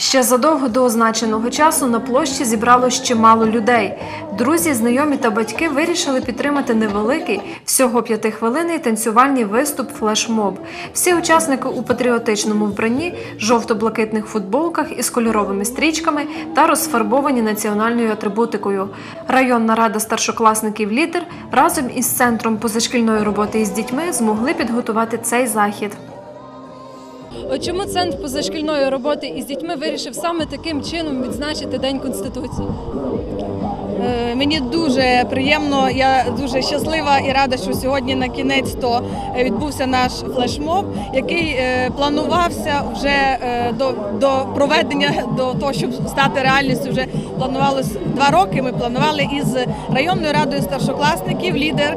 Ще задовго до означеного часу на площі зібралось чимало людей. Друзі, знайомі та батьки вирішили підтримати невеликий, всього п'ятихвилинний танцювальний виступ флешмоб. Всі учасники у патріотичному вбранні, жовто-блакитних футболках із кольоровими стрічками та розфарбовані національною атрибутикою. Районна рада старшокласників лідер разом із центром позашкільної роботи із дітьми змогли підготувати цей захід. Чому центр позашкільної роботи із дітьми вирішив саме таким чином відзначити День Конституції? Е, Мені дуже приємно, я дуже щаслива і рада, що сьогодні на кінець то відбувся наш флешмоб, який е, планувався вже е, до, до проведення, до того, щоб стати реальністю. Вже планувалось два роки. Ми планували із районною радою старшокласників лідер.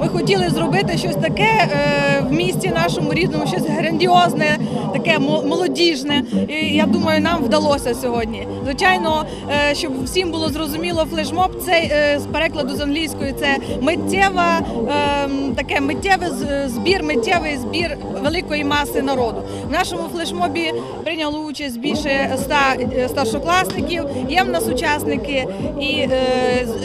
Ми хотіли зробити щось таке е, в місті нашому рідному, щось грандіозне, таке мо- молодіжне. І я думаю, нам вдалося сьогодні. Звичайно, е, щоб всім було зрозуміло, флешмоб це е, з перекладу з англійської це миттєва, е, таке миттєвий з- збір, миттєвий збір великої маси народу. В нашому флешмобі прийняло участь більше ста старшокласників. Є в нас учасники і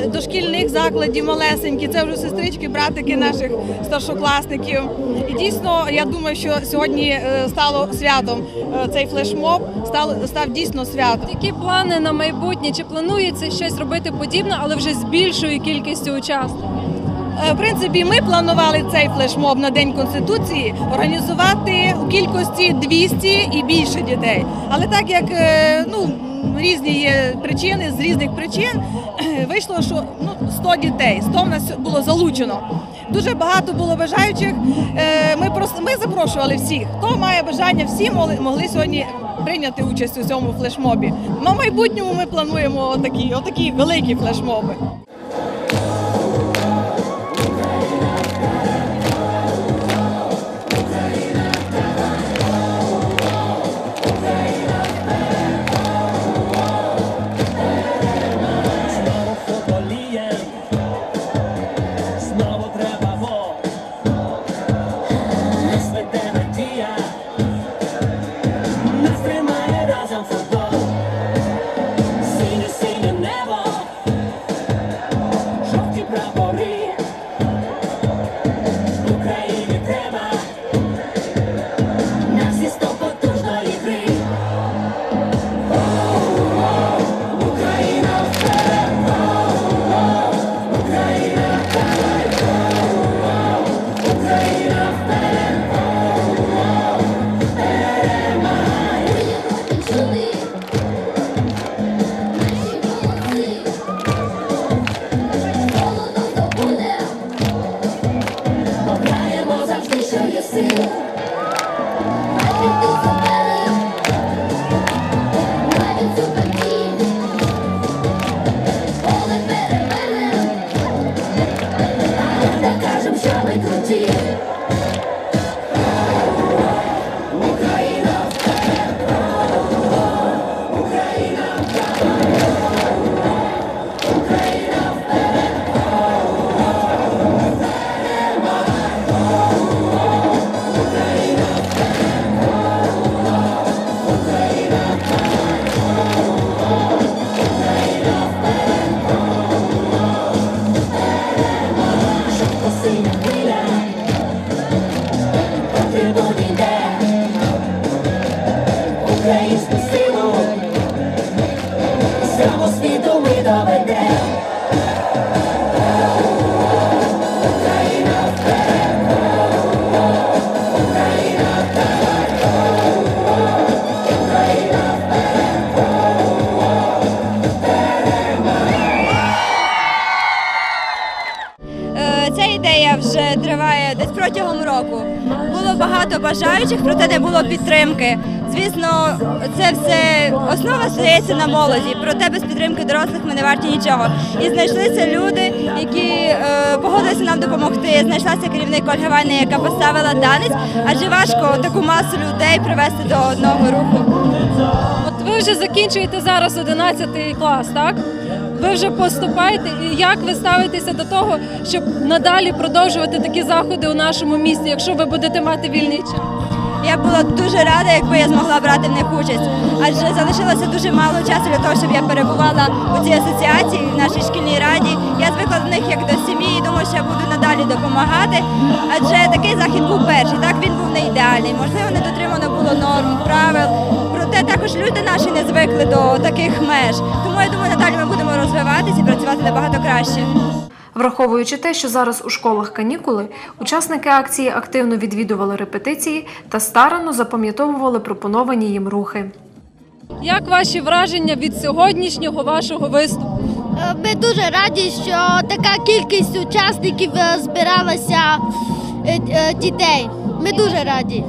дошкільних закладів малесенькі. Це вже сестрички, братики наших старшокласників. І дійсно, я думаю, що сьогодні е, стало святом е, цей флешмоб, став, став дійсно святом. Які плани на майбутнє? Чи планується щось робити подібне, але вже з більшою кількістю учасників? Е, В принципі, ми планували цей флешмоб на День Конституції організувати у кількості 200 і більше дітей. Але так як ну, різні є причини, з різних причин вийшло, що ну, 100 дітей, 100 в нас було залучено. Дуже багато було бажаючих. Е, Ми просто ми запрошували всіх. Хто має бажання, всі могли, сьогодні прийняти участь у цьому флешмобі. На майбутньому ми плануємо отакі, отакі великі флешмоби. Тримає разом ми круті. Українську силу, всьому світу ми доведемо. Е, Ця ідея вже триває десь протягом року. Було багато бажаючих, проте не було підтримки. Звісно, це все основа стається на молоді. Проте без підтримки дорослих ми не варті нічого. І знайшлися люди, які е, погодилися нам допомогти. Знайшлася керівник Ольга Вайна, яка поставила танець, адже важко таку масу людей привести до одного руху. От ви вже закінчуєте зараз 11 клас, так? Ви вже поступаєте. Як ви ставитеся до того, щоб надалі продовжувати такі заходи у нашому місті, якщо ви будете мати вільний час? Я була дуже рада, якби я змогла брати в них участь. Адже залишилося дуже мало часу для того, щоб я перебувала у цій асоціації, в нашій шкільній раді. Я звикла до них як до сім'ї і думаю, що я буду надалі допомагати. Адже такий захід був перший. Так він був не ідеальний. Можливо, не дотримано було норм, правил. Проте також люди наші не звикли до таких меж. Тому я думаю, надалі ми будемо розвиватися і працювати набагато краще. Враховуючи те, що зараз у школах канікули, учасники акції активно відвідували репетиції та старанно запам'ятовували пропоновані їм рухи. Як ваші враження від сьогоднішнього вашого виступу? Е, Ми дуже раді, що така кількість учасників е, збиралася е, дітей. Ми дуже раді.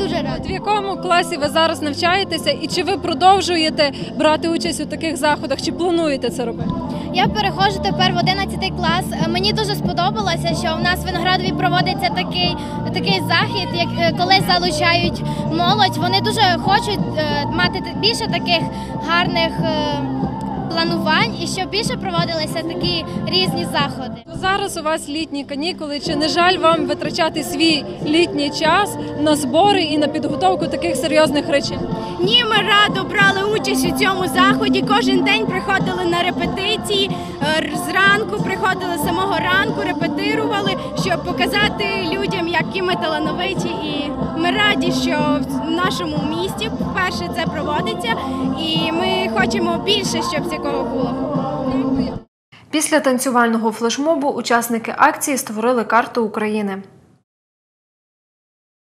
Дуже раді. В якому класі ви зараз навчаєтеся, і чи ви продовжуєте брати участь у таких заходах, чи плануєте це робити? Я переходжу тепер в 11 клас. Е, Мені дуже сподобалося, що в нас в Виноградові проводиться такий, такий захід, як е, коли залучають молодь. Вони дуже хочуть е, мати більше таких гарних планувань і щоб більше проводилися такі різні заходи. Зараз у вас літні канікули. Чи не жаль вам витрачати свій літній час на збори і на підготовку таких серйозних речей? Ні, ми радо брали участь у цьому заході. Кожен день приходили на репетиції. е, Зранку приходили з самого ранку, репетирували, щоб показати людям, які ми талановиті. І ми раді, що в нашому місті вперше це проводиться, і ми хочемо більше, щоб цього було. Після танцювального флешмобу учасники акції створили карту України.